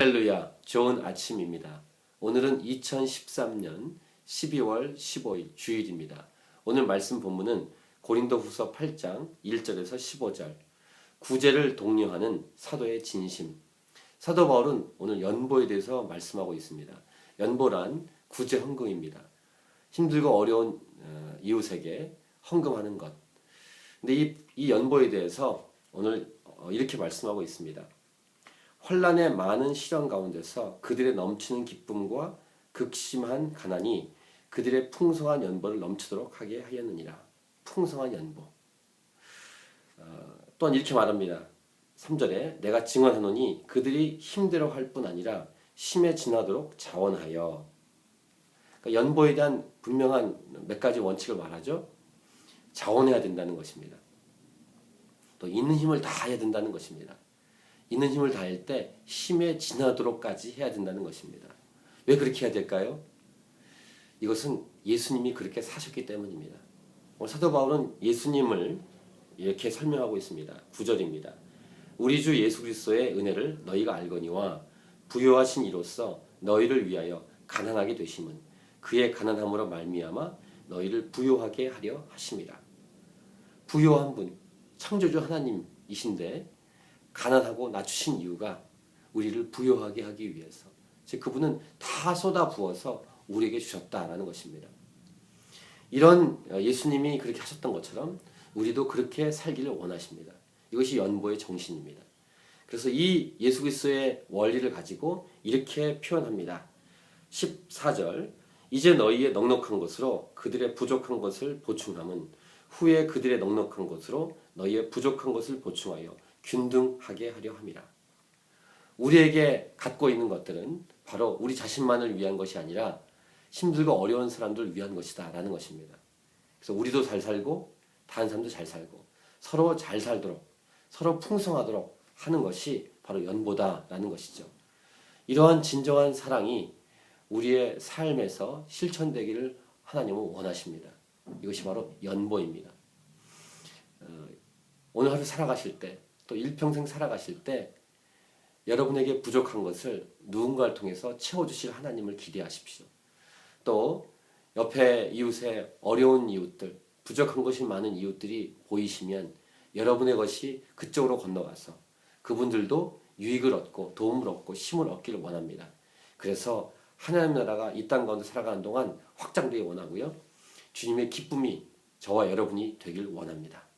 할렐루야, 좋은 아침입니다. 오늘은 2013년 12월 15일 주일입니다. 오늘 말씀 본문은 고린도후서 8장 1절에서 15절. 구제를 독려하는 사도의 진심. 사도 바울은 오늘 연보에 대해서 말씀하고 있습니다. 연보란 구제 헌금입니다. 힘들고 어려운 어, 이웃에게 헌금하는 것. 근데 이, 이 연보에 대해서 오늘 어, 이렇게 말씀하고 있습니다. 환란의 많은 시련 가운데서 그들의 넘치는 기쁨과 극심한 가난이 그들의 풍성한 연보를 넘치도록 하게 하였느니라. 풍성한 연보. 어, 또한 이렇게 말합니다. 3절에 내가 증언하노니 그들이 힘들어 할 뿐 아니라 심에 지나도록 자원하여 그러니까 연보에 대한 분명한 몇 가지 원칙을 말하죠. 자원해야 된다는 것입니다. 또 있는 힘을 다 해야 된다는 것입니다. 있는 힘을 다할 때 힘에 지나도록까지 해야 된다는 것입니다. 왜 그렇게 해야 될까요? 이것은 예수님이 그렇게 사셨기 때문입니다. 사도 바울은 예수님을 이렇게 설명하고 있습니다. 9절입니다. 우리 주 예수 그리스도의 은혜를 너희가 알거니와 부요하신 이로써 너희를 위하여 가난하게 되심은 그의 가난함으로 말미암아 너희를 부요하게 하려 하심이라. 부요한 분, 창조주 하나님이신데 가난하고 낮추신 이유가 우리를 부요하게 하기 위해서. 즉 그분은 다 쏟아 부어서 우리에게 주셨다라는 것입니다. 이런 예수님이 그렇게 하셨던 것처럼 우리도 그렇게 살기를 원하십니다. 이것이 연보의 정신입니다. 그래서 이 예수 그리스도의 원리를 가지고 이렇게 표현합니다. 14절 이제 너희의 넉넉한 것으로 그들의 부족한 것을 보충함은 후에 그들의 넉넉한 것으로 너희의 부족한 것을 보충하여 균등하게 하려 함이라. 우리에게 갖고 있는 것들은 바로 우리 자신만을 위한 것이 아니라 힘들고 어려운 사람들을 위한 것이다 라는 것입니다. 그래서 우리도 잘 살고 다른 사람도 잘 살고 서로 잘 살도록 서로 풍성하도록 하는 것이 바로 연보다라는 것이죠. 이러한 진정한 사랑이 우리의 삶에서 실천되기를 하나님은 원하십니다. 이것이 바로 연보입니다. 어, 오늘 하루 살아가실 때, 또 일평생 살아가실 때, 여러분에게 부족한 것을 누군가를 통해서 채워주실 하나님을 기대하십시오. 또, 옆에 이웃의 어려운 이웃들, 부족한 것이 많은 이웃들이 보이시면 여러분의 것이 그쪽으로 건너가서 그분들도 유익을 얻고 도움을 얻고 힘을 얻기를 원합니다. 그래서 하나님 나라가 이 땅 가운데 살아가는 동안 확장되기 원하고요. 주님의 기쁨이 저와 여러분이 되길 원합니다.